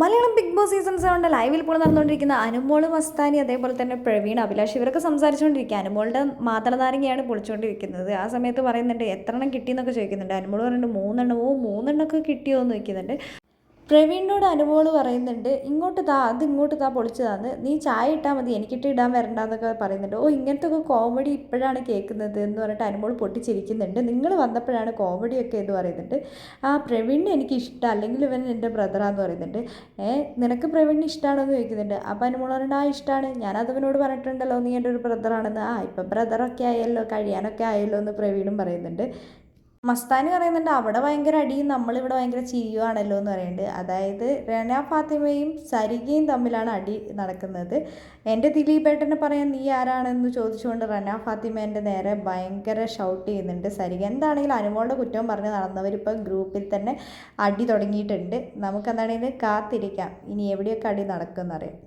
Malayalam big boss season സെവന്റെ ലൈവിൽ ഇപ്പോൾ നടന്നുകൊണ്ടിരിക്കുന്ന അനുമോൾ മസ്താനി അതേപോലെ തന്നെ പ്രവീൺ അഭിലാഷ് ഇവരൊക്കെ സംസാരിച്ചുകൊണ്ടിരിക്കുക അനുമോളുടെ മാതളനാരങ്ങയാണ് പൊളിച്ചുകൊണ്ടിരിക്കുന്നത്. ആ സമയത്ത് പറയുന്നുണ്ട് എത്ര എണ്ണം കിട്ടിയെന്നൊക്കെ ചോദിക്കുന്നുണ്ട്. അനുമോൾ പറയുന്നുണ്ട് മൂന്നെണ്ണമോ മൂന്നെണ്ണമൊക്കെ കിട്ടിയോ എന്ന് ചോദിക്കുന്നുണ്ട്. പ്രവീണിനോട് അനുമോൾ പറയുന്നുണ്ട് ഇങ്ങോട്ട് താ അത് ഇങ്ങോട്ട് താ പൊളിച്ചതാന്ന്. നീ ചായ ഇട്ടാൽ മതി എനിക്കിട്ട് ഇടാൻ വരണ്ടെന്നൊക്കെ പറയുന്നുണ്ട്. ഓ ഇങ്ങനത്തെ ഒക്കെ കോമഡി ഇപ്പോഴാണ് കേൾക്കുന്നത് എന്ന് പറഞ്ഞിട്ട് അനുമോൾ പൊട്ടിച്ചിരിക്കുന്നുണ്ട്. നിങ്ങൾ വന്നപ്പോഴാണ് കോമഡിയൊക്കെ എന്ന് പറയുന്നുണ്ട്. ആ പ്രവീണിനെ എനിക്ക് ഇഷ്ടം അല്ലെങ്കിൽ ഇവൻ എന്റെ ബ്രദറാന്ന് പറയുന്നുണ്ട്. ഏ നിനക്ക് പ്രവീണിന് ഇഷ്ടമാണോ എന്ന് ചോദിക്കുന്നുണ്ട്. അപ്പോൾ അനുമോൾ പറഞ്ഞിട്ട് ആ ഇഷ്ടമാണ് ഞാനത് അവനോട് പറഞ്ഞിട്ടുണ്ടല്ലോ നീ എന്റെ ഒരു ബ്രദറാണെന്ന്. ആ ഇപ്പം ബ്രദറൊക്കെ ആയല്ലോ കഴിയാനൊക്കെ ആയല്ലോ എന്ന് പ്രവീണും പറയുന്നുണ്ട്. മസ്താനി പറയുന്നുണ്ട് അവിടെ ഭയങ്കര അടിയും നമ്മളിവിടെ ഭയങ്കര ചിരിയുവാണല്ലോ എന്ന് പറയുന്നുണ്ട്. അതായത് റന ഫാത്തിമയും സരികയും തമ്മിലാണ് അടി നടക്കുന്നത്. എന്റെ ദിലീപേട്ടനെ പറയാൻ നീ ആരാണെന്ന് ചോദിച്ചുകൊണ്ട് റന ഫാത്തിമ എന്റെ നേരെ ഭയങ്കര ഷൗട്ട് ചെയ്യുന്നുണ്ട്. സരിക എന്താണെങ്കിലും അനുമോളുടെ കുറ്റവും പറഞ്ഞ് നടന്നവരിപ്പോൾ ഗ്രൂപ്പിൽ തന്നെ അടി തുടങ്ങിയിട്ടുണ്ട്. നമുക്കെന്താണെങ്കിൽ കാത്തിരിക്കാം. ഇനി എവിടെയൊക്കെ അടി നടക്കുമെന്നറിയാം